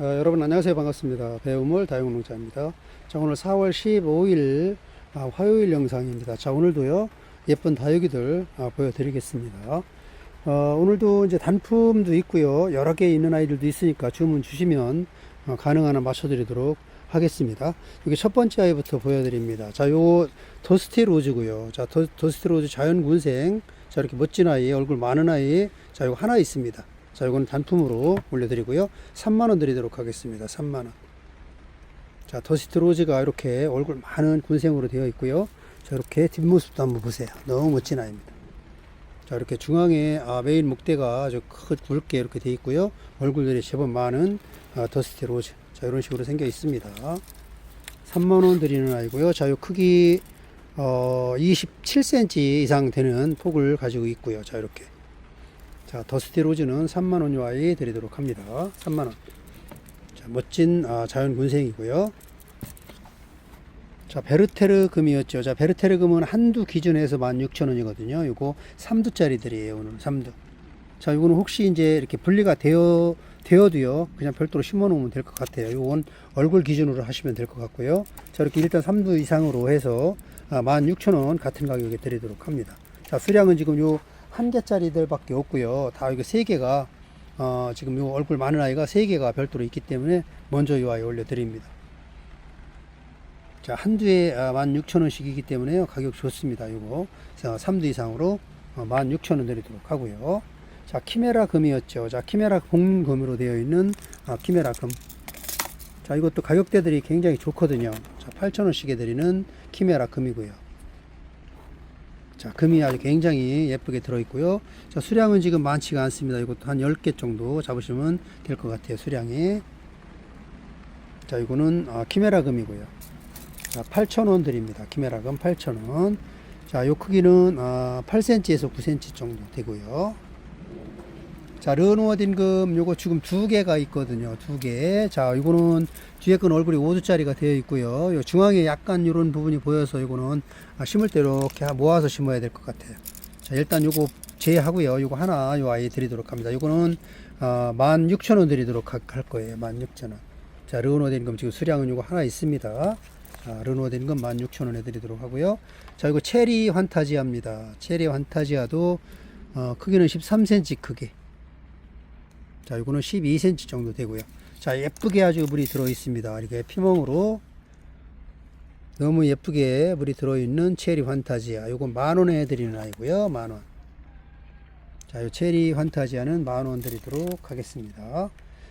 어, 여러분 안녕하세요. 반갑습니다. 배우물 다용농자입니다. 자 오늘 4월 15일 아, 화요일 영상입니다. 자 오늘도요 예쁜 다육이들 아, 보여드리겠습니다. 어, 오늘도 이제 단품도 있고요. 여러 개 있는 아이들도 있으니까 주문 주시면 어, 가능한 한 맞춰드리도록 하겠습니다. 여기 첫 번째 아이부터 보여드립니다. 자요 더스티 로즈고요. 자 더, 더스티 로즈 자연군생. 자 이렇게 멋진 아이 얼굴 많은 아이 자 이거 하나 있습니다 자, 이거는 단품으로 올려드리고요. 3만원 드리도록 하겠습니다. 3만원. 자, 더시트 로즈가 이렇게 얼굴 많은 군생으로 되어 있고요. 자, 이렇게 뒷모습도 한번 보세요. 너무 멋진 아이입니다. 자, 이렇게 중앙에 아, 메인 목대가 아주 크, 굵게 이렇게 되어 있고요. 얼굴들이 제법 많은 아, 더시트 로즈. 자, 이런 식으로 생겨 있습니다. 3만원 드리는 아이고요. 자, 이 크기 어, 27cm 이상 되는 폭을 가지고 있고요. 자, 이렇게. 자, 더스티 로즈는 3만원 유아이 드리도록 합니다. 3만원. 자, 멋진 아, 자연 군생이고요. 자, 베르테르 금이었죠. 자, 베르테르 금은 한두 기준에서 16,000원이거든요. 요거 3두짜리들이에요. 오늘 3두. 자, 요거는 혹시 이제 이렇게 분리가 되어, 되어도요. 그냥 별도로 심어 놓으면 될 것 같아요. 요건 얼굴 기준으로 하시면 될 것 같고요. 자, 이렇게 일단 3두 이상으로 해서 아, 16,000원 같은 가격에 드리도록 합니다. 자, 수량은 지금 요 한 개짜리들밖에 없고요. 다 이거 세 개가 어, 지금 요 얼굴 많은 아이가 세 개가 별도로 있기 때문에 먼저 이 아이 올려드립니다. 자, 한 두에 16,000원씩이기 때문에요. 가격 좋습니다. 요거 3두 이상으로 16,000원 드리도록 하고요. 자, 키메라 금이었죠. 자, 키메라 공금으로 되어 있는 아, 키메라 금. 자, 이것도 가격대들이 굉장히 좋거든요. 자, 8,000원씩에 드리는 키메라 금이고요. 자, 금이 아주 굉장히 예쁘게 들어있고요. 자, 수량은 지금 많지가 않습니다. 이것도 한 10개 정도 잡으시면 될 것 같아요. 수량이. 자, 이거는 아, 키메라 금이고요. 자, 8,000원 드립니다. 키메라 금 8,000원. 자, 요 크기는 아, 8cm에서 9cm 정도 되고요. 자, 르노어딘 금 요거 지금 두 개가 있거든요. 두 개. 자, 이거는 뒤에 건 얼굴이 5두짜리가 되어 있고요. 요 중앙에 약간 이런 부분이 보여서 이거는 아, 심을 때 이렇게 모아서 심어야 될 것 같아요. 자, 일단 요거 제하고요. 요거 하나 요 아이 드리도록 합니다. 요거는 아, 16,000원 드리도록 할, 할 거예요. 16,000원. 자, 르노어딘 금 지금 수량은 요거 하나 있습니다. 아, 르노어딘 금 16,000원에 드리도록 하고요. 자, 이거 체리 환타지아입니다. 체리 환타지아도 어, 크기는 13cm 크기. 자, 이거는 12cm 정도 되고요. 자, 예쁘게 아주 물이 들어 있습니다. 이렇게 피멍으로 너무 예쁘게 물이 들어 있는 체리 환타지아. 요거 만 원에 드리는 아이고요. 만 원. 자, 요 체리 환타지아는 만 원 드리도록 하겠습니다.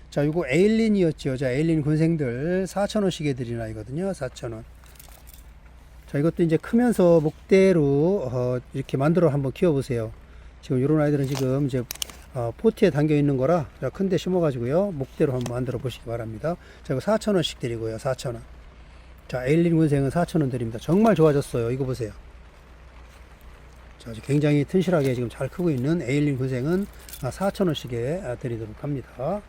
자, 요거 에일린이었죠. 자, 에일린 군생들 4,000원씩에 드리는 아이거든요. 4,000원. 자, 이것도 이제 크면서 목대로 어, 이렇게 만들어 한번 키워 보세요. 지금 이런 아이들은 지금 이제 어, 포트에 담겨 있는 거라 자, 큰데 심어 가지고요. 목대로 한번 만들어 보시기 바랍니다. 자 이거 4,000원씩 드리고요. 4,000원. 자 에일린 군생은 4,000원 드립니다. 정말 좋아졌어요. 이거 보세요. 자 굉장히 튼실하게 지금 잘 크고 있는 에일린 군생은 4,000원씩에 드리도록 합니다.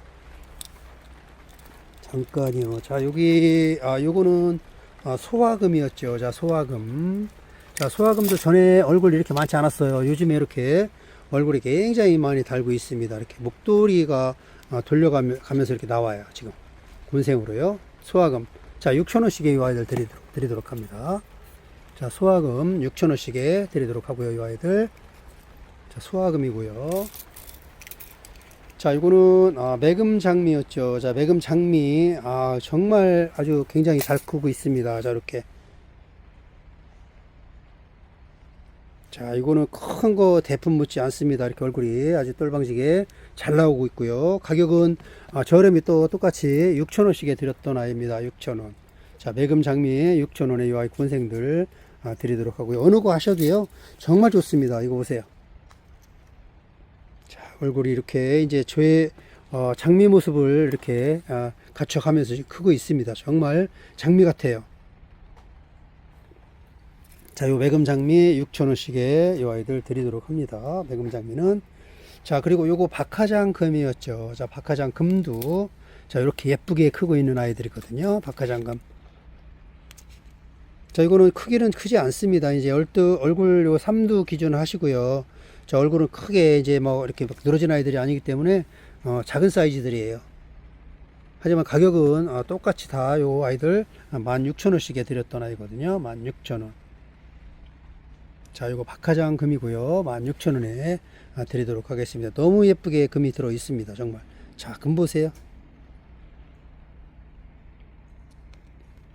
잠깐이요. 자 여기 아 요거는 아, 소화금이었죠. 자 소화금. 자 소화금도 전에 얼굴 이렇게 많지 않았어요. 요즘에 이렇게 얼굴이 굉장히 많이 달고 있습니다. 이렇게 목도리가 어, 돌려가면서 이렇게 나와요. 지금 군생으로요. 소화금. 자, 6천원씩에 이 아이들 드리도록, 드리도록 합니다. 자, 소화금 6천원씩에 드리도록 하고요. 이 아이들. 자, 소화금이고요. 자, 이거는 아, 매금 장미였죠. 자, 매금 장미. 아, 정말 아주 굉장히 잘 크고 있습니다. 자, 이렇게. 자, 이거는 큰 거 대품 묻지 않습니다. 이렇게 얼굴이 아주 똘방지게 잘 나오고 있고요. 가격은 아, 저렴이 또 똑같이 6,000원씩에 드렸던 아이입니다. 6,000원. 자, 매금 장미 6,000원에 이 아이 군생들 아, 드리도록 하고요. 어느 거 하셔도요. 정말 좋습니다. 이거 보세요. 자, 얼굴이 이렇게 이제 저의 어, 장미 모습을 이렇게 아, 갖춰가면서 크고 있습니다. 정말 장미 같아요. 자, 요 매금 장미 6,000원씩에 요 아이들 드리도록 합니다. 매금 장미는. 자, 그리고 요거 박하장 금이었죠. 자, 박하장 금도 자, 이렇게 예쁘게 크고 있는 아이들이거든요. 박하장 금. 자, 이거는 크기는 크지 않습니다. 이제 얼두, 얼굴 요 3두 기준 하시고요. 자, 얼굴은 크게 이제 뭐 이렇게 늘어진 아이들이 아니기 때문에 어, 작은 사이즈들이에요. 하지만 가격은 어, 똑같이 다 요 아이들 16,000원씩에 드렸던 아이거든요. 16,000원. 자, 이거 박하장 금이고요. 16,000원에 아, 드리도록 하겠습니다. 너무 예쁘게 금이 들어 있습니다. 정말. 자, 금 보세요.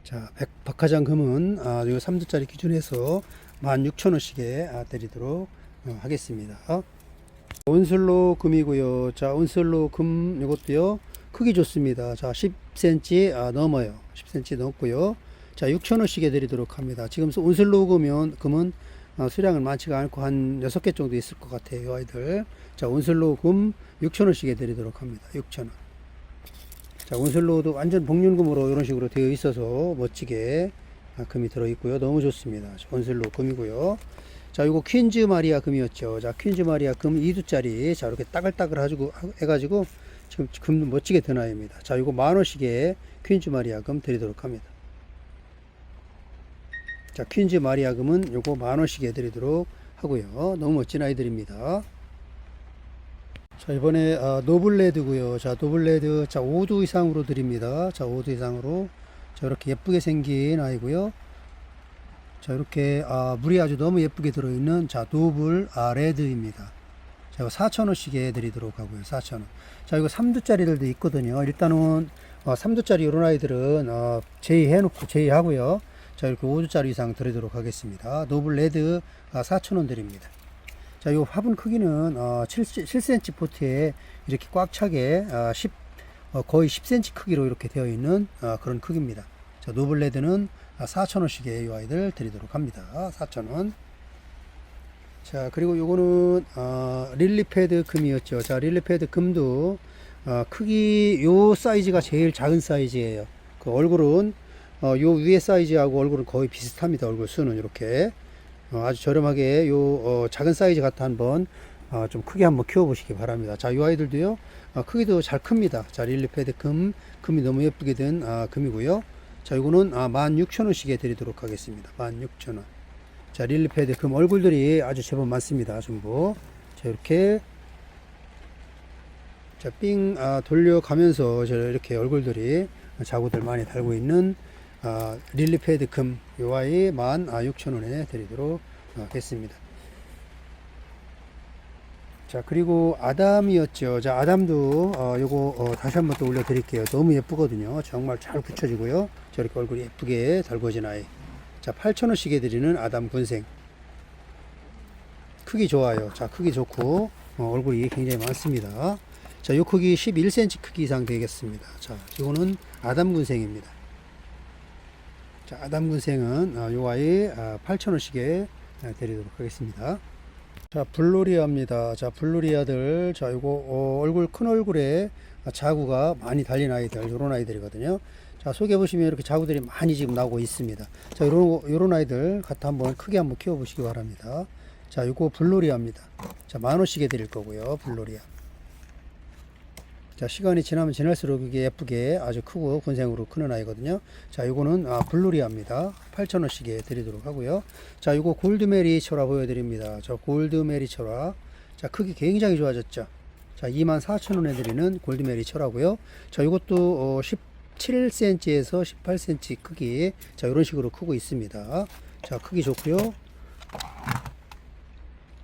자, 백, 박하장 금은 아, 요 3두짜리 기준에서 16,000원씩에 아, 드리도록 어, 하겠습니다. 온슬로 금이고요. 자, 온슬로 금 요것도요. 크기 좋습니다. 자, 10cm 아, 넘어요. 10cm 넘고요. 자, 6,000원씩에 드리도록 합니다. 지금 온슬로 금은 금은 어, 수량은 많지가 않고 한 6개 정도 있을 것 같아요. 이 아이들. 자, 온슬로 금 6,000원씩에 드리도록 합니다. 6,000원. 자, 온슬로도 완전 복륜금으로 이런 식으로 되어 있어서 멋지게 아, 금이 들어 있고요. 너무 좋습니다. 자, 온슬로 금이고요. 자, 이거 퀸즈 마리아 금이었죠. 자, 퀸즈 마리아 금 2두짜리. 자, 이렇게 따글따글 해가지고, 지금 금 멋지게 든 아이입니다. 자, 이거 만 원씩에 퀸즈 마리아 금 드리도록 합니다. 자, 퀸즈 마리아 금은 요거 만 원씩에 드리도록 하고요. 너무 멋진 아이들입니다. 자, 이번에 아, 노블레드고요. 자, 노블레드 자, 5두 이상으로 드립니다. 자, 5두 이상으로 자, 이렇게 예쁘게 생긴 아이고요. 자, 이렇게 아, 물이 아주 너무 예쁘게 들어 있는 자, 노블 아, 레드입니다. 자, 이거 4,000원씩에 드리도록 하고요. 4,000원. 자, 이거 3두짜리들도 있거든요. 일단은 어, 3두짜리 이런 아이들은 어, 제의해 놓고 제의하고요. 자, 이렇게 5두짜리 이상 드리도록 하겠습니다. 노블 레드 아, 4,000원 드립니다. 자, 이 화분 크기는 어, 7, 7cm 포트에 이렇게 꽉 차게 어, 10, 어, 거의 10cm 크기로 이렇게 되어 있는 어, 그런 크기입니다. 자, 노블레드는 4,000원씩에 이 아이들 드리도록 합니다. 4,000원. 자, 그리고 요거는 어, 릴리패드 금이었죠. 자, 릴리패드 금도 어, 크기 요 사이즈가 제일 작은 사이즈예요. 그 얼굴은 어, 요 위에 사이즈하고 얼굴은 거의 비슷합니다. 얼굴 수는 이렇게 어, 아주 저렴하게 요 어, 작은 사이즈 같아 한번 어, 좀 크게 한번 키워 보시기 바랍니다. 자, 이 아이들도요. 어, 크기도 잘 큽니다. 자, 릴리패드 금 금이 너무 예쁘게 된 아, 금이고요. 자, 이거는 아, 16,000원씩에 드리도록 하겠습니다. 16,000원. 자, 릴리패드 금 얼굴들이 아주 제법 많습니다. 전부. 자, 이렇게 자, 삥 아, 돌려가면서 저 이렇게 얼굴들이 자구들 많이 달고 있는 아, 릴리패드 금 요아이 16,000원에 드리도록 하겠습니다. 자, 그리고 아담이었죠. 자, 아담도 어, 요거 어, 다시 한번 또 올려드릴게요. 너무 예쁘거든요. 정말 잘 붙여지고요. 저렇게 얼굴이 예쁘게 달궈진 아이. 자, 8,000원씩에 드리는 아담 군생. 크기 좋아요. 자, 크기 좋고 어, 얼굴이 굉장히 많습니다. 자, 요 크기 11cm 크기 이상 되겠습니다. 자, 이거는 아담 군생입니다. 자, 아담 군생은 어, 요 아이 아, 8,000원씩에 드리도록 하겠습니다. 자, 블로리아입니다. 자, 블로리아들. 자, 요거 어, 얼굴 큰 얼굴에 자구가 많이 달린 아이들, 요런 아이들이거든요. 자, 속에 보시면 이렇게 자구들이 많이 지금 나오고 있습니다. 자, 요런 요런 아이들 갖다 한번 크게 한번 키워 보시기 바랍니다. 자, 요거 블로리아입니다. 자, 만 원씩에 드릴 거고요. 블로리아. 자, 시간이 지나면 지날수록 이게 예쁘게 아주 크고 군생으로 크는 아이거든요. 자, 요거는 아, 블루리아입니다. 8,000원씩에 드리도록 하고요. 자, 요거 골드메리 초라 보여드립니다. 저 골드메리 초라. 자, 크기 굉장히 좋아졌죠. 자, 24,000원에 드리는 골드메리 초라고요. 자, 요것도 어, 17cm에서 18cm 크기. 자, 이런 식으로 크고 있습니다. 자, 크기 좋고요.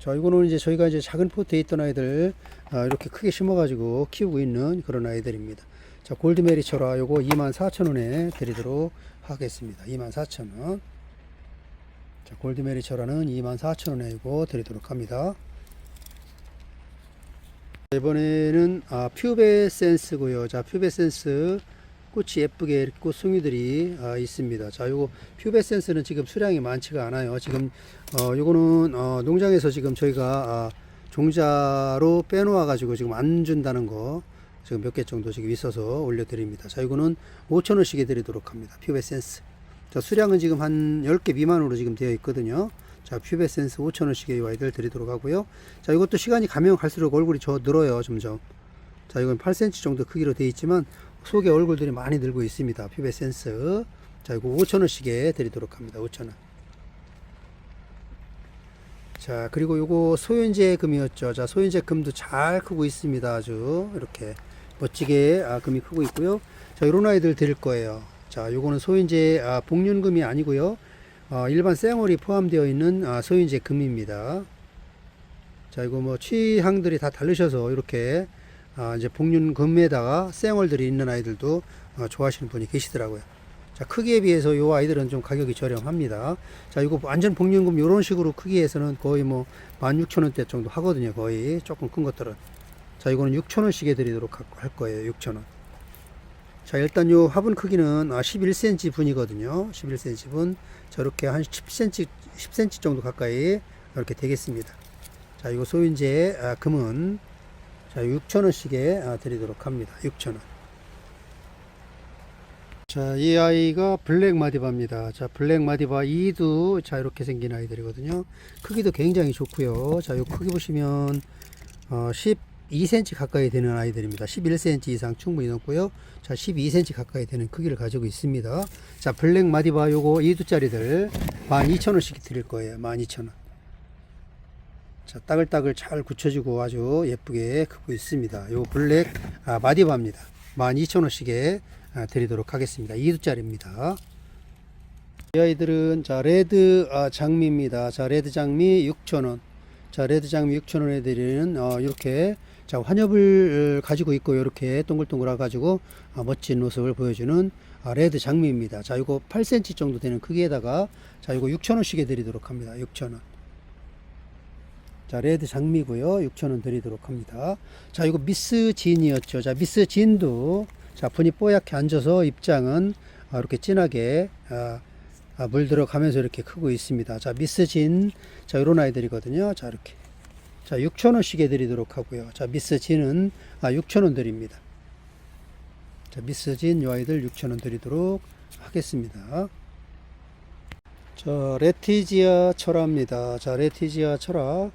자, 이거는 이제 저희가 이제 작은 포트에 있던 아이들 아, 이렇게 크게 심어가지고 키우고 있는 그런 아이들입니다. 자, 골드메리 철화 요거 24,000원에 드리도록 하겠습니다. 24,000원. 자, 골드메리 철화는 24,000원에 이거 드리도록 합니다. 자, 이번에는 아, 퓨베 센스고요. 자, 퓨베 센스 꽃이 예쁘게 이렇게 꽃송이들이 아, 있습니다. 자, 요거 퓨베센스는 지금 수량이 많지가 않아요. 지금 어, 요거는 어, 농장에서 지금 저희가 아, 종자로 빼놓아 가지고 지금 안 준다는 거 지금 몇 개 정도 지금 있어서 올려드립니다. 자, 이거는 5,000원씩에 드리도록 합니다. 퓨베센스. 자, 수량은 지금 한 10개 미만으로 지금 되어 있거든요. 자, 퓨베센스 5,000원씩에 이 아이들 드리도록 하고요. 자, 이것도 시간이 가면 갈수록 얼굴이 저 늘어요, 점점. 자, 이건 8cm 정도 크기로 되어 있지만 속에 얼굴들이 많이 늘고 있습니다. 퓨베센스. 자, 이거 5,000원씩에 드리도록 합니다. 5,000원. 자, 그리고 요거 소윤제 금이었죠. 자, 소윤제 금도 잘 크고 있습니다. 아주 이렇게 멋지게 아, 금이 크고 있고요. 자, 요런 아이들 드릴 거예요. 자, 요거는 소인제 아, 복륜금이 아니고요. 어, 일반 쌩얼이 포함되어 있는 아, 소인제 금입니다. 자, 이거 뭐 취향들이 다 다르셔서 이렇게 아, 이제 복륜금에다가 쌩얼들이 있는 아이들도 어, 좋아하시는 분이 계시더라고요. 자, 크기에 비해서 요 아이들은 좀 가격이 저렴합니다. 자, 이거 완전 복륜금 요런 식으로 크기에서는 거의 뭐 16,000원대 정도 하거든요. 거의 조금 큰 것들은. 자, 이거는 6,000원씩 해드리도록 할- 할 거예요. 6,000원. 자, 일단 요 화분 크기는 아, 11cm 분이거든요. 11cm 분. 자, 이렇게 한 10cm, 10cm 정도 가까이 이렇게 되겠습니다. 자, 이거 소인제 아, 금은 자, 6,000원씩에 아, 드리도록 합니다. 6,000원. 자, 이 아이가 블랙 마디바입니다. 자, 블랙 마디바 2도 자, 이렇게 생긴 아이들이거든요. 크기도 굉장히 좋고요. 자, 요 크기 보시면 어, 12cm 가까이 되는 아이들입니다. 11cm 이상 충분히 넘고요. 자, 12cm 가까이 되는 크기를 가지고 있습니다. 자, 블랙 마디바 요거 2두짜리들 12,000원씩 드릴 거예요. 12,000원. 자, 따글따글 잘 굳혀지고 아주 예쁘게 크고 있습니다. 요 블랙 아, 마디바입니다. 12,000원씩에 아, 드리도록 하겠습니다. 2두짜리입니다. 이 아이들은 자 레드 아, 장미입니다. 자 레드 장미 6,000원. 자 레드 장미 6,000원에 드리는 어, 이렇게 자 환엽을 어, 가지고 있고 이렇게 동글동글해 가지고 아, 멋진 모습을 보여주는 아, 레드 장미입니다. 자 이거 8cm 정도 되는 크기에다가 자 이거 6,000원씩에 드리도록 합니다. 6,000원. 자, 레드 장미고요. 6,000원 드리도록 합니다. 자, 이거 미스 진이었죠. 자, 미스 진도 자, 분이 뽀얗게 앉아서 입장은 아, 이렇게 진하게 아, 아, 물 들어 가면서 이렇게 크고 있습니다. 자, 미스 진. 자, 요런 아이들이거든요. 자, 이렇게. 자, 6,000원씩에 드리도록 하고요. 자, 미스 진은 아, 6,000원 드립니다. 자, 미스 진 요 아이들 6,000원 드리도록 하겠습니다. 자, 레티지아 철화입니다. 자, 레티지아 철화.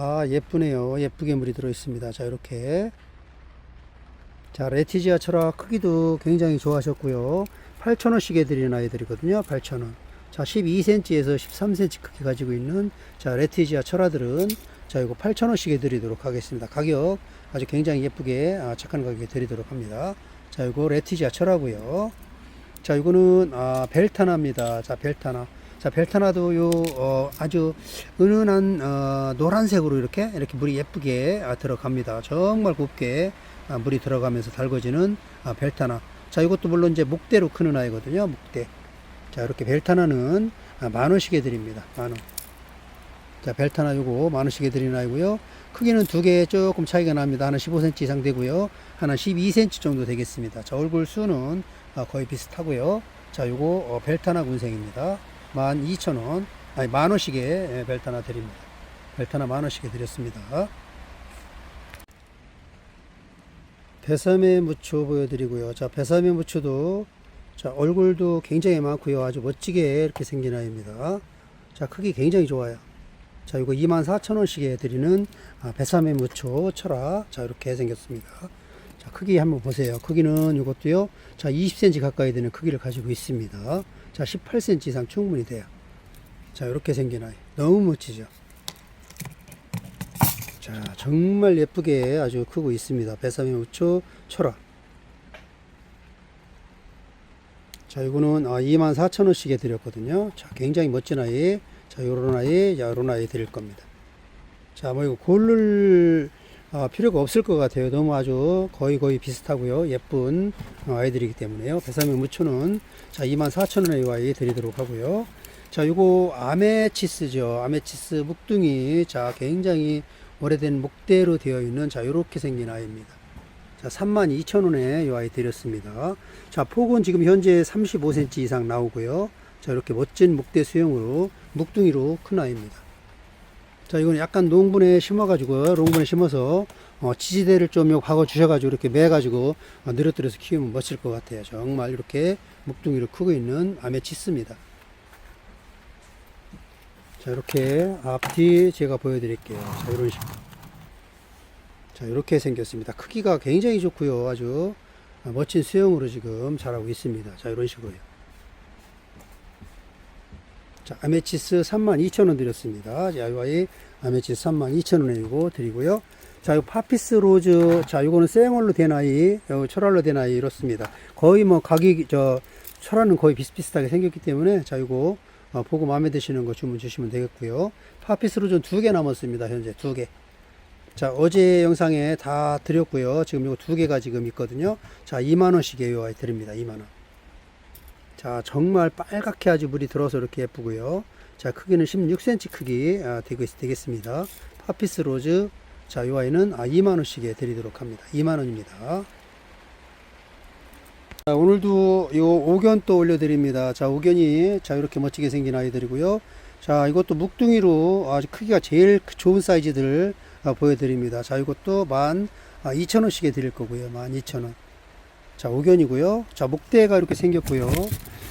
아, 예쁘네요. 예쁘게 물이 들어 있습니다. 자, 이렇게. 자, 레티지아 철화 크기도 굉장히 좋아하셨고요. 8,000원씩에 드리는 아이들이거든요. 8,000원. 자, 12cm에서 13cm 크기 가지고 있는 자, 레티지아 철화들은 자, 이거 8,000원씩에 드리도록 하겠습니다. 가격 아주 굉장히 예쁘게 아, 착한 가격에 드리도록 합니다. 자, 이거 레티지아 철화고요. 자, 이거는 아, 벨타나입니다. 자, 벨타나. 자, 벨타나도 요 어, 아주 은은한 어, 노란색으로 이렇게 이렇게 물이 예쁘게 아, 들어갑니다. 정말 곱게 아, 물이 들어가면서 달궈지는 아, 벨타나. 자, 이것도 물론 이제 목대로 크는 아이거든요. 목대. 자, 이렇게 벨타나는 아, 만 원씩에 드립니다. 만 원. 자, 벨타나 요거 만 원씩에 드리는 아이고요. 크기는 두 개 조금 차이가 납니다. 하나 15cm 이상 되고요. 하나 12cm 정도 되겠습니다. 자, 얼굴 수는 아, 거의 비슷하고요. 자, 요거 어, 벨타나 군생입니다. 12,000원. 아니, 만 원씩에 예, 벨타나 드립니다. 벨타나 만 원씩에 드렸습니다. 배삼의 무초 보여드리고요. 자, 배삼의 무초도 자, 얼굴도 굉장히 많고요. 아주 멋지게 이렇게 생긴 아이입니다. 자, 크기 굉장히 좋아요. 자, 이거 24,000원씩에 드리는 아, 배삼의 무초 철화. 자, 이렇게 생겼습니다. 자, 크기 한번 보세요. 크기는 이것도요. 자, 20cm 가까이 되는 크기를 가지고 있습니다. 자, 18cm 이상 충분히 돼요. 자, 이렇게 생긴 아이. 너무 멋지죠? 자, 정말 예쁘게 아주 크고 있습니다. 배삼의 우초 철화. 자, 이거는 아, 24,000원씩에 드렸거든요. 자, 굉장히 멋진 아이. 자, 요런 아이, 자, 요런 아이 드릴 겁니다. 자, 뭐 이거 고를 아, 필요가 없을 것 같아요. 너무 아주 거의 거의 비슷하고요. 예쁜 어, 아이들이기 때문에요. 배삼의 무초는 자, 24,000원에 이 아이 드리도록 하고요. 자, 요거 아메치스죠. 아메치스 묵둥이. 자, 굉장히 오래된 목대로 되어 있는 자, 요렇게 생긴 아이입니다. 자, 32,000원에 이 아이 드렸습니다. 자, 폭은 지금 현재 35cm 이상 나오고요. 자, 이렇게 멋진 목대 수영으로 묵둥이로 큰 아이입니다. 자, 이건 약간 농분에 심어가지고, 농분에 심어서, 어, 지지대를 좀요 박아 주셔가지고, 이렇게 매가지고, 어, 늘어뜨려서 키우면 멋질 것 같아요. 정말 이렇게 묵둥이로 크고 있는 아메치스입니다. 자, 이렇게 앞뒤 제가 보여드릴게요. 자, 이런 식으로. 자, 이렇게 생겼습니다. 크기가 굉장히 좋고요. 아주 어, 멋진 수영으로 지금 자라고 있습니다. 자, 이런 식으로요. 자, 아메치스 32,000원 드렸습니다. 자, 이 아이 아메치스 32,000원이고 드리고요. 자, 이 파피스 로즈, 자, 요거는 생얼로 된 아이, 요 철알로 된 아이 이렇습니다. 거의 뭐 가격이, 저, 철알은 거의 비슷비슷하게 생겼기 때문에, 자, 요거, 어, 보고 마음에 드시는 거 주문 주시면 되겠고요. 파피스 로즈는 두 개 남았습니다. 현재 두 개. 자, 어제 영상에 다 드렸고요. 지금 요거 두 개가 지금 있거든요. 자, 2만원씩이에요. 아이 드립니다. 2만원. 자, 정말 빨갛게 아주 물이 들어서 이렇게 예쁘고요. 자, 크기는 16cm 크기 아, 되겠, 되겠습니다. 파피스 로즈. 자, 이 아이는 아, 2만원씩에 드리도록 합니다. 2만원입니다. 자, 오늘도 요 옥견 또 올려드립니다. 자, 옥견이 자, 이렇게 멋지게 생긴 아이들이고요. 자, 이것도 묵둥이로 아주 크기가 제일 크- 좋은 사이즈들 아, 보여드립니다. 자, 이것도 만 아, 2천원씩에 드릴 거고요. 만 2천원. 자, 옥견이고요. 자, 목대가 이렇게 생겼고요.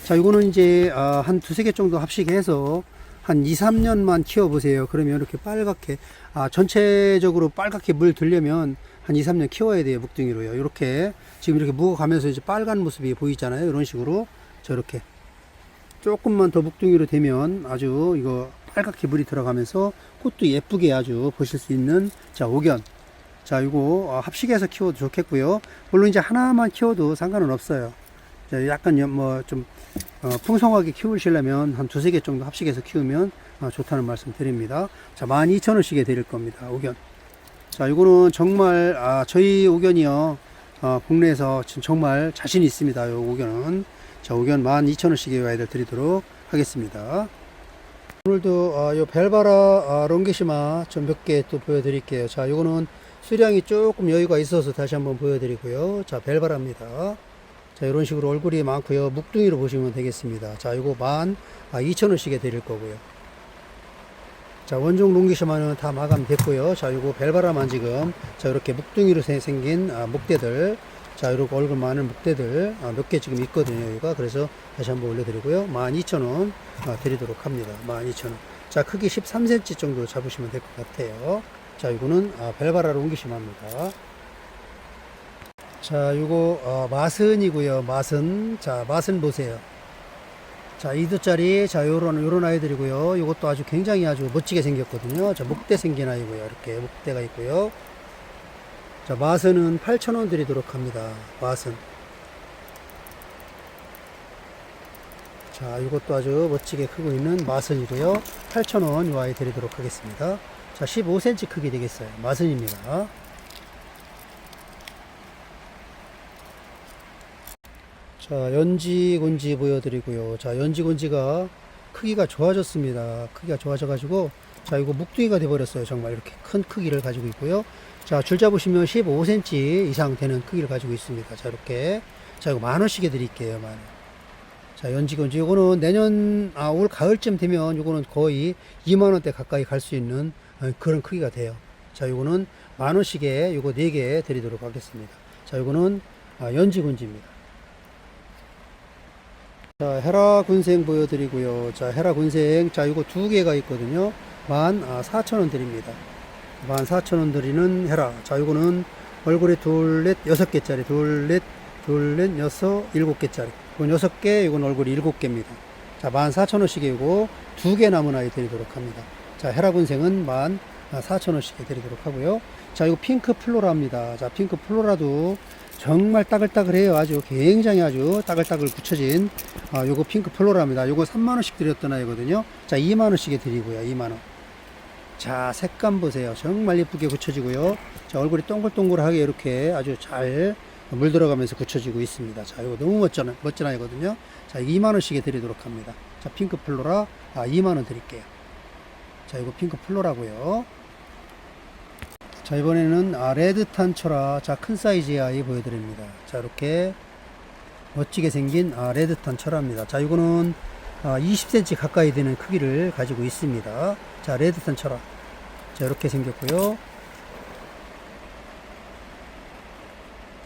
자, 이거는 이제 아, 한 두세 개 정도 합식해서 한 2, 3년만 키워보세요. 그러면 이렇게 빨갛게, 아, 전체적으로 빨갛게 물 들려면 한 2, 3년 키워야 돼요. 묵둥이로요. 이렇게, 지금 이렇게 묵어가면서 이제 빨간 모습이 보이잖아요. 이런 식으로. 저렇게. 조금만 더 묵둥이로 되면 아주 이거 빨갛게 물이 들어가면서 꽃도 예쁘게 아주 보실 수 있는 자, 옥견. 자, 이거 어, 합식해서 키워도 좋겠고요. 물론 이제 하나만 키워도 상관은 없어요. 자, 약간 뭐좀 풍성하게 키우시려면 한 두세 개 정도 합식해서 키우면 어, 좋다는 말씀 드립니다. 자, 12,000원씩에 드릴 겁니다. 옥견. 자, 이거는 정말 아, 저희 옥견이요. 어, 국내에서 정말 자신 있습니다. 요 옥견은. 자, 옥견 12,000원씩에 아이들 드리도록 하겠습니다. 오늘도 어, 요 벨바라 아, 롱게시마 좀 몇 개 또 보여드릴게요. 자, 요거는 수량이 조금 여유가 있어서 다시 한번 보여드리고요. 자, 벨바라입니다. 자, 이런 식으로 얼굴이 많고요. 묵둥이로 보시면 되겠습니다. 자, 이거 만 아, 2,000원씩에 드릴 거고요. 자, 원종 롱기시마는 다 마감됐고요. 자, 요거 벨바라만 지금 자, 이렇게 묵둥이로 세- 생긴 아, 목대들 자, 이렇게 얼굴 많은 목대들 아, 몇 개 지금 있거든요. 여기가 그래서 다시 한번 올려드리고요. 12,000원 아, 드리도록 합니다. 12,000원. 자, 크기 13cm 정도 잡으시면 될 것 같아요. 자, 이거는 아, 벨바라로 옮기시면 자, 이거 어, 마슨이고요. 마슨. 자, 마슨 보세요. 자, 2두짜리 자, 요런 요런 아이들이고요. 이것도 아주 굉장히 아주 멋지게 생겼거든요. 자, 목대 생긴 아이고요. 이렇게 목대가 있고요. 자, 마슨은 8,000원 드리도록 합니다. 마슨. 자, 이것도 아주 멋지게 크고 있는 마슨이고요. 8,000원 이 아이 드리도록 하겠습니다. 자, 15cm 크기 되겠어요. 마슨입니다. 자, 연지곤지 보여드리고요. 자, 연지곤지가 크기가 좋아졌습니다. 크기가 좋아져 가지고, 자, 이거 묵둥이가 돼 버렸어요. 정말 이렇게 큰 크기를 가지고 있고요. 자, 줄 잡으시면 15cm 이상 되는 크기를 가지고 있습니다. 자, 이렇게. 자, 이거 만 원씩에 드릴게요. 만 원. 자, 연지곤지. 요거는 내년, 아, 올 가을쯤 되면 요거는 거의 2만 원대 가까이 갈 수 있는 어, 그런 크기가 돼요. 자, 요거는 만 원씩에 요거 4개 드리도록 하겠습니다. 자, 요거는 아, 연지곤지입니다. 자, 헤라 군생 보여드리고요. 자, 헤라 군생. 자, 이거 두 개가 있거든요. 만 아, 4천원 드립니다. 만 4천원 드리는 헤라. 자, 이거는 얼굴에 둘, 넷, 여섯 개짜리. 둘, 넷, 둘, 넷, 여섯, 일곱 개짜리. 이건 여섯 개, 이건 얼굴이 일곱 개입니다. 자, 만 4천원씩이고 두 개 남은 아이 드리도록 합니다. 자, 헤라 군생은 만 4천원씩 드리도록 하고요. 자, 이거 핑크 플로라입니다. 자, 핑크 플로라도 정말 따글따글해요. 아주 굉장히 아주 따글따글 굳혀진 아, 요거 핑크 플로라입니다. 요거 3만원씩 드렸던 아이거든요. 자, 2만원씩에 드리고요. 2만원. 자, 색감 보세요. 정말 예쁘게 굳혀지고요. 자, 얼굴이 동글동글하게 이렇게 아주 잘 물 들어가면서 굳혀지고 있습니다. 자, 이거 너무 멋진, 멋진 아이거든요. 자, 2만원씩에 드리도록 합니다. 자, 핑크 플로라, 아, 2만원 드릴게요. 자, 이거 핑크 플로라고요. 자, 이번에는 아, 레드탄 철화, 자, 큰 사이즈의 아이 보여드립니다. 자, 이렇게 멋지게 생긴 아, 레드탄 철화입니다. 자, 이거는 아, 20cm 가까이 되는 크기를 가지고 있습니다. 자, 레드탄 철화. 자, 이렇게 생겼고요.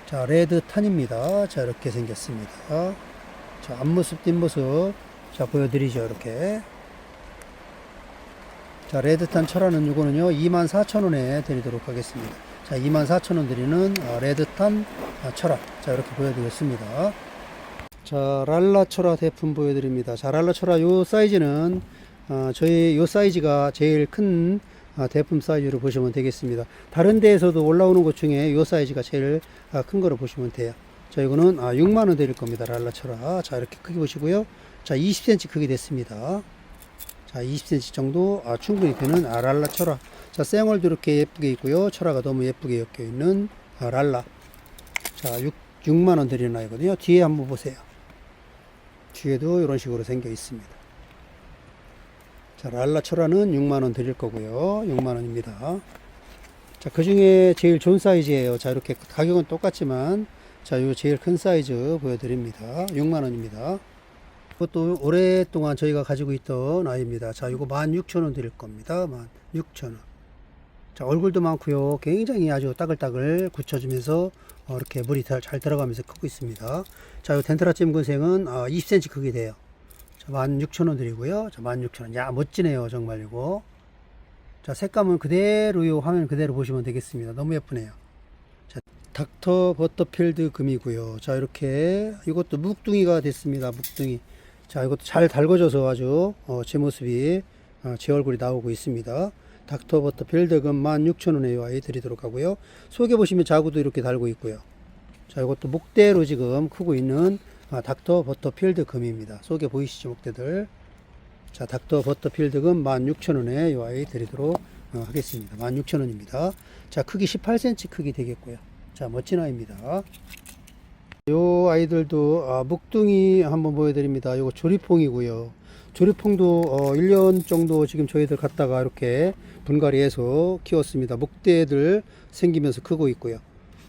자, 레드 탄입니다. 자, 이렇게 생겼습니다. 자, 앞모습, 뒷모습. 자, 보여드리죠. 이렇게. 자, 레드탄 철화는 요거는요, 24,000원에 드리도록 하겠습니다. 자, 24,000원 드리는 아, 레드탄 아, 철화. 자, 이렇게 보여드리겠습니다. 자, 랄라 철화 대품 보여드립니다. 자, 랄라 철화 요 사이즈는 아, 저희 요 사이즈가 제일 큰 아, 대품 사이즈로 보시면 되겠습니다. 다른 데에서도 올라오는 것 중에 이 사이즈가 제일 아, 큰 거로 보시면 돼요. 자, 이거는 아, 6만 원 드릴 겁니다. 랄라처라. 자, 이렇게 크기 보시고요. 자, 20cm 크기 됐습니다. 자, 20cm 정도 아, 충분히 되는 아, 랄라 철화. 자, 쌩얼도 이렇게 예쁘게 있고요. 철화가 너무 예쁘게 엮여 있는 아, 랄라. 자, 6, 6만 원 드리는 아이거든요. 뒤에 한번 보세요. 뒤에도 이런 식으로 생겨 있습니다. 자, 랄라 철화는 6만 원 드릴 거고요. 6만 원입니다. 자, 그 중에 제일 좋은 사이즈예요. 자, 이렇게 가격은 똑같지만 자, 요 제일 큰 사이즈 보여드립니다. 6만 원입니다. 이것도 오랫동안 저희가 가지고 있던 아이입니다. 자, 이거 16,000원 드릴 겁니다. 16,000원. 자, 얼굴도 많고요. 굉장히 아주 따글따글 굳혀주면서 어, 이렇게 물이 잘, 잘 들어가면서 크고 있습니다. 자, 이 덴트라 찜근생은 어, 20cm 크기 돼요. 자, 16,000원 드리고요. 자, 16,000원. 야, 멋지네요. 정말 이거. 자, 색감은 그대로 요 화면 그대로 보시면 되겠습니다. 너무 예쁘네요. 자, 닥터 버터필드 금이고요. 자, 이렇게 이것도 묵둥이가 됐습니다. 묵둥이. 자, 이것도 잘 달궈져서 아주 어, 제 모습이 어, 제 얼굴이 나오고 있습니다. 닥터 버터 필드 금 16,000원에 아이 드리도록 하고요. 속에 보시면 자구도 이렇게 달고 있고요. 자, 이것도 목대로 지금 크고 있는 아, 닥터 버터 필드 금입니다. 속에 보이시죠, 목대들. 자, 닥터 버터 필드 금 16,000원에 이 아이 드리도록 어, 하겠습니다. 16,000원입니다. 자, 크기 18cm 크기 되겠고요. 자, 멋진 아이입니다. 요 아이들도 아, 묵둥이 한번 보여드립니다. 요거 조리퐁이고요. 조리퐁도 어, 1년 정도 지금 저희들 갖다가 이렇게 분갈이해서 키웠습니다. 목대들 생기면서 크고 있고요.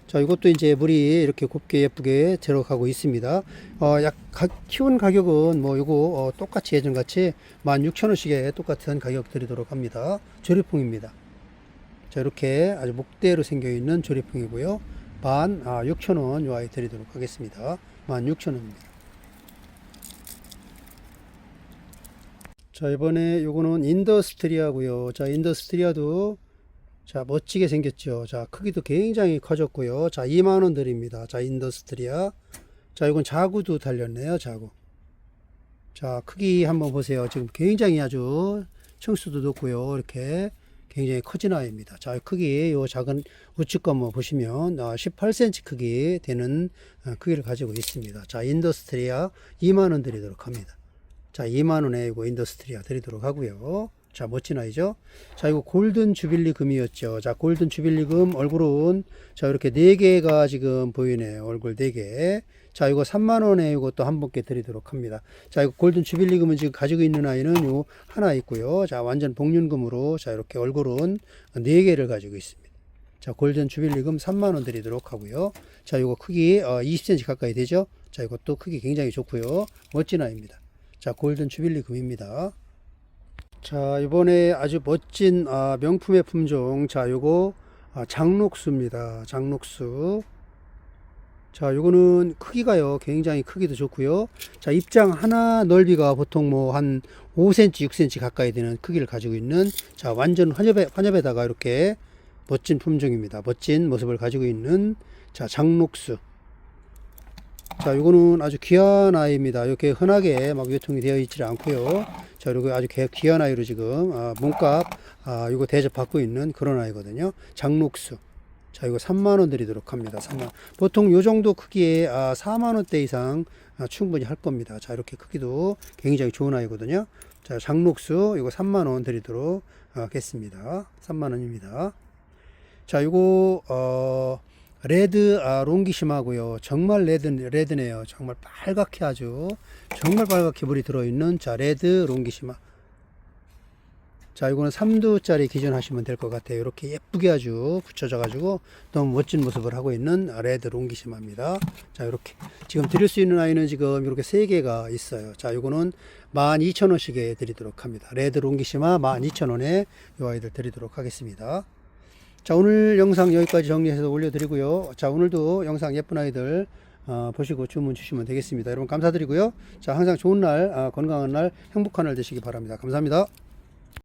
자, 이것도 이제 물이 이렇게 곱게 예쁘게 들어가고 있습니다. 어, 약, 가, 키운 가격은 뭐 요거 어, 똑같이 예전같이 16,000원씩에 똑같은 가격 드리도록 합니다. 조리퐁입니다. 자, 이렇게 아주 목대로 생겨 있는 조리풍이고요. 만 아, 6,000원 요 아이 드리도록 하겠습니다. 만 6,000원입니다. 자, 이번에 요거는 인더스트리아고요. 자, 인더스트리아도 자, 멋지게 생겼죠. 자, 크기도 굉장히 커졌고요. 자, 2만 원 드립니다. 자, 인더스트리아. 자, 이건 자구도 달렸네요. 자구. 자, 크기 한번 보세요. 지금 굉장히 아주 층수도 높고요. 이렇게 굉장히 커진 아이입니다. 자, 크기 요 작은 우측 거뭐 보시면 18cm 크기 되는 어, 크기를 가지고 있습니다. 자, 인더스트리아 2만 원 드리도록 합니다. 자, 2만 원에 이거 인더스트리아 드리도록 하고요. 자, 멋진 아이죠. 자, 이거 골든 주빌리 금이었죠. 자, 골든 주빌리 금 얼굴은 자, 이렇게 네 개가 지금 보이네요. 얼굴 네 개. 자, 이거 3만 원에 이것도 한 분께 드리도록 합니다. 자, 이거 골든 주빌리 금은 지금 가지고 있는 아이는 요 하나 있고요. 자, 완전 복륜금으로 자, 이렇게 얼굴은 네 개를 가지고 있습니다. 자, 골든 주빌리금 3만 원 드리도록 하고요. 자, 이거 크기 어, 20cm 가까이 되죠? 자, 이것도 크기 굉장히 좋고요. 멋진 아이입니다. 자, 골든 주빌리금입니다. 자, 이번에 아주 멋진 아, 명품의 품종. 자, 요거 아, 장록수입니다. 장록수. 자, 요거는 크기가요. 굉장히 크기도 좋고요. 자, 입장 하나 넓이가 보통 뭐 한 5cm, 6cm 가까이 되는 크기를 가지고 있는 자, 완전 환엽에 환엽에다가 이렇게 멋진 품종입니다. 멋진 모습을 가지고 있는 자, 장록수. 자, 요거는 아주 귀한 아이입니다. 이렇게 흔하게 막 유통이 되어 있지 않고요. 자, 그리고 아주 개- 귀한 아이로 지금 아, 몸값 아, 이거 대접받고 있는 그런 아이거든요. 장록수. 자, 이거 3만 원 드리도록 합니다. 3만. 보통 요 정도 크기에 아, 4만 원대 이상 아, 충분히 할 겁니다. 자, 이렇게 크기도 굉장히 좋은 아이거든요. 자, 장록수 이거 3만 원 드리도록 하겠습니다. 3만 원입니다. 자, 이거 어 레드 아, 롱기심하고요. 정말 레드 레드네요. 정말 빨갛게 아주 정말 빨갛게 물이 들어 있는 자, 레드 롱기시마. 자, 이거는 3두짜리 기준하시면 될 것 같아요. 이렇게 예쁘게 아주 붙여져 가지고 너무 멋진 모습을 하고 있는 레드 롱기시마입니다. 자, 이렇게 지금 드릴 수 있는 아이는 지금 이렇게 세 개가 있어요. 자, 이거는 12,000원씩에 드리도록 합니다. 레드 롱기시마 12,000원에 이 아이들 드리도록 하겠습니다. 자 오늘 영상 여기까지 정리해서 올려드리고요. 자 오늘도 영상 예쁜 아이들 어, 보시고 주문 주시면 되겠습니다. 여러분 감사드리고요. 자 항상 좋은 날, 아, 건강한 날, 행복한 날 되시기 바랍니다. 감사합니다.